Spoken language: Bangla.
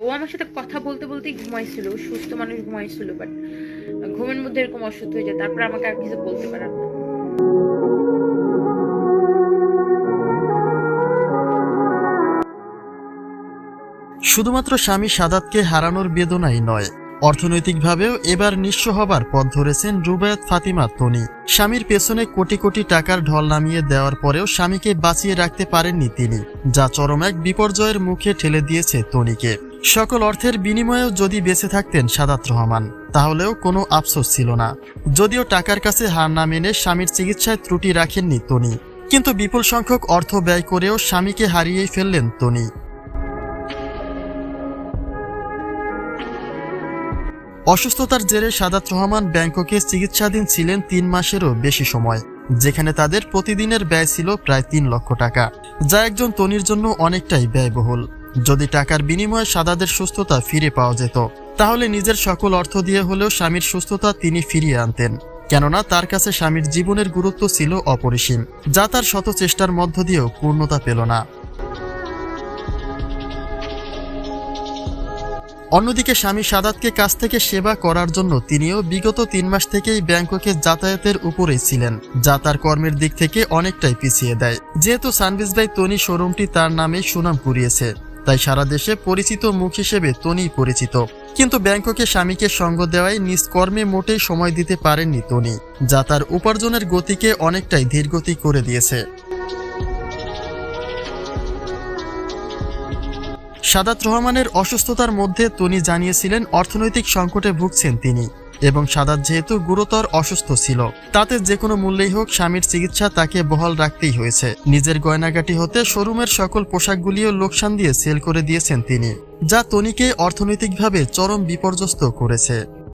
ও আমার সাথে কথা বলতে বলতেই ঘুমাইছিল সুস্থ মানুষ ঘুমাইছিল বাট ঘুমের মধ্যে এরকম অসুস্থ হয়ে যায়, তারপর আমাকে আর কিছু বলতে পারে না। শুধুমাত্র স্বামী সাদাতকে হারানোর বেদনাই নয়, অর্থনৈতিকভাবেও এবার নিঃস্ব হবার পথ ধরেছেন রুবায়াত, ফাতিমা, তনি। স্বামীর পেছনে কোটি কোটি টাকার ঢল নামিয়ে দেওয়ার পরেও স্বামীকে বাঁচিয়ে রাখতে পারেননি তিনি, যা চরম এক বিপর্যয়ের মুখে ঠেলে দিয়েছে তনিকে। সকল অর্থের বিনিময়েও যদি বেঁচে থাকতেন সাদাত রহমান, তাহলেও কোনো আফসোস ছিল না। যদিও টাকার কাছে হার না মেনে স্বামীর চিকিৎসায় ত্রুটি রাখেননি তনি, কিন্তু বিপুল সংখ্যক অর্থ ব্যয় করেও স্বামীকে হারিয়েই ফেললেন তনি। অসুস্থতার জেরে সাদাত রহমান ব্যাংককে চিকিৎসাধীন ছিলেন তিন মাসেরও বেশি সময়, যেখানে তাদের প্রতিদিনের ব্যয় ছিল প্রায় তিন লক্ষ টাকা, যা একজন তনির জন্য অনেকটাই ব্যয়বহুল। যদি টাকার বিনিময়ে সাদাদের সুস্থতা ফিরে পাওয়া যেত, তাহলে নিজের সকল অর্থ দিয়ে হলেও স্বামীর সুস্থতা তিনি ফিরিয়ে আনতেন। কেননা তার কাছে স্বামীর জীবনের গুরুত্ব ছিল অপরিসীম, যা তার শত চেষ্টার মধ্য দিয়েও পূর্ণতা পেল না। অন্যদিকে স্বামী সাদাতকে কাছ থেকে সেবা করার জন্য তিনিও বিগত তিন মাস থেকেই ব্যাংককে যাতায়াতের উপরেই ছিলেন, যা তার কর্মের দিক থেকে অনেকটাই পিছিয়ে দেয়। যেহেতু সানবিজ ভাই তনি শোরুমটি তার নামে সুনাম কুড়িয়েছে তাই সারা দেশে পরিচিত মুখ হিসেবে তনি পরিচিত। কিন্তু ব্যাংককে স্বামীকে সঙ্গ দেওয়ায় নিজ কর্মে মোটেই সময় দিতে পারেননি তনি, যা তার উপার্জনের গতিকে অনেকটাই ধীরগতি করে দিয়েছে। সাদাত রহমানের অসুস্থতার মধ্যে তনি জানিয়েছিলেন, অর্থনৈতিক সংকটে ভুগছেন তিনি। এবং সাদাত যেহেতু গুরুতর অসুস্থ ছিল, তাতে যে কোনো মূল্যেই হোক স্বামীর চিকিৎসা তাকে বহাল রাখতেই হয়েছে। নিজের গয়নাগাটি হতে শোরুমের সকল পোশাকগুলিও লোকসান দিয়ে সেল করে দিয়েছেন তিনি, যা তনিকে অর্থনৈতিকভাবে চরম বিপর্যস্ত করেছে।